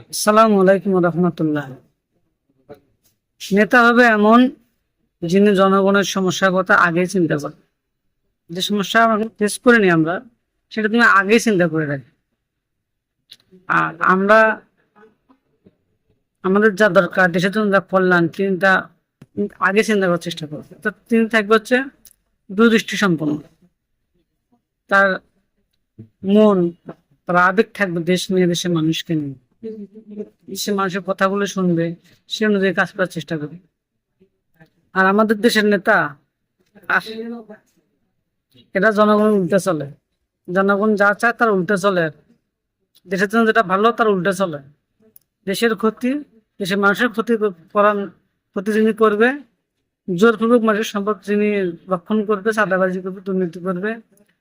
আসসালামু আলাইকুম রহমতুল্লাহ। নেতা হবে এমন যিনি জনগণের সমস্যার কথা আগেই চিন্তা করে। যে সমস্যা ফেস করিনি আমরা, সেটা তুমি আগেই চিন্তা করে রাখি আর আমরা, আমাদের যা দরকার, দেশের জন্য যা কল্যাণ, তিনি তা আগে চিন্তা করার চেষ্টা করবে। তো তিনি থাকবে হচ্ছে দূরদৃষ্টি সম্পন্ন তার মন, তার আবেগ থাকবে দেশ নিয়ে, দেশের মানুষকে নিয়ে। সে মানুষের কথাগুলো শুনবে, সে অনুযায়ী কাজ করার চেষ্টা করবে। আর আমাদের দেশের নেতা এটা জনগণ উল্টে চলে। জনগণ যা চায় তার উল্টে চলে। দেশের জন্য যেটা ভালো, তার উল্টে চলে। দেশের ক্ষতি, দেশের মানুষের ক্ষতি করার, ক্ষতি যিনি করবে, জোরপূর্বক মানুষের সম্পদ যিনি রক্ষণ করবে, চাঁদাবাজি করবে, দুর্নীতি করবে,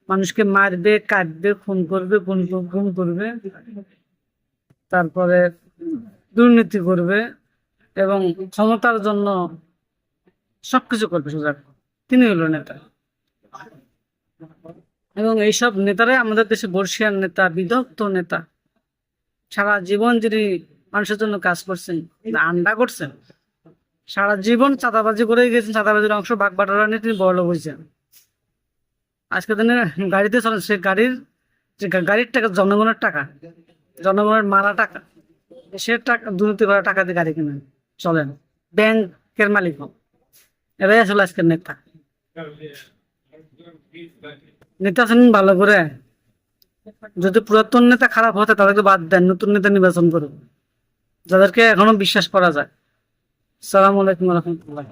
মানুষকে মারবে, কাটবে, খুন করবে গুম করবে। তারপরে দুর্নীতি করবে এবং ক্ষমতার জন্য সবকিছু করবে সোজা তিনি হলো নেতা। এবং এইসব নেতারাই আমাদের দেশে বর্ষিয়ান নেতা, বিদগ্ধ নেতা। সারা জীবন যিনি মানুষের জন্য কাজ করছেন, আন্ডা করছেন, সারা জীবন চাঁদাবাজি করে গেছেন, চাঁদাবাজির অংশ ভাগ বাটোয়ারা নিয়ে তিনি বড় হয়েছেন। আজকে দিনে গাড়িতে চলেন সে গাড়ির, যে গাড়ির টাকা, জনগণের টাকা জনগণের মারা টাকা সে টাকা, দুর্নীতি করা টাকা দিয়ে গাড়ি কিনেন, চলেন। ব্যাংকের মালিক হন। এরাই আসলে আজকের নেতা। নেতা শুনুন ভালো করে। যদি পুরাতন নেতা খারাপ হতে তাদেরকে বাদ দেন, নতুন নেতা নির্বাচন করুন। যাদেরকে এখনও বিশ্বাস করা যায়। সালাম আলাইকুম রহমতুল্লাহ।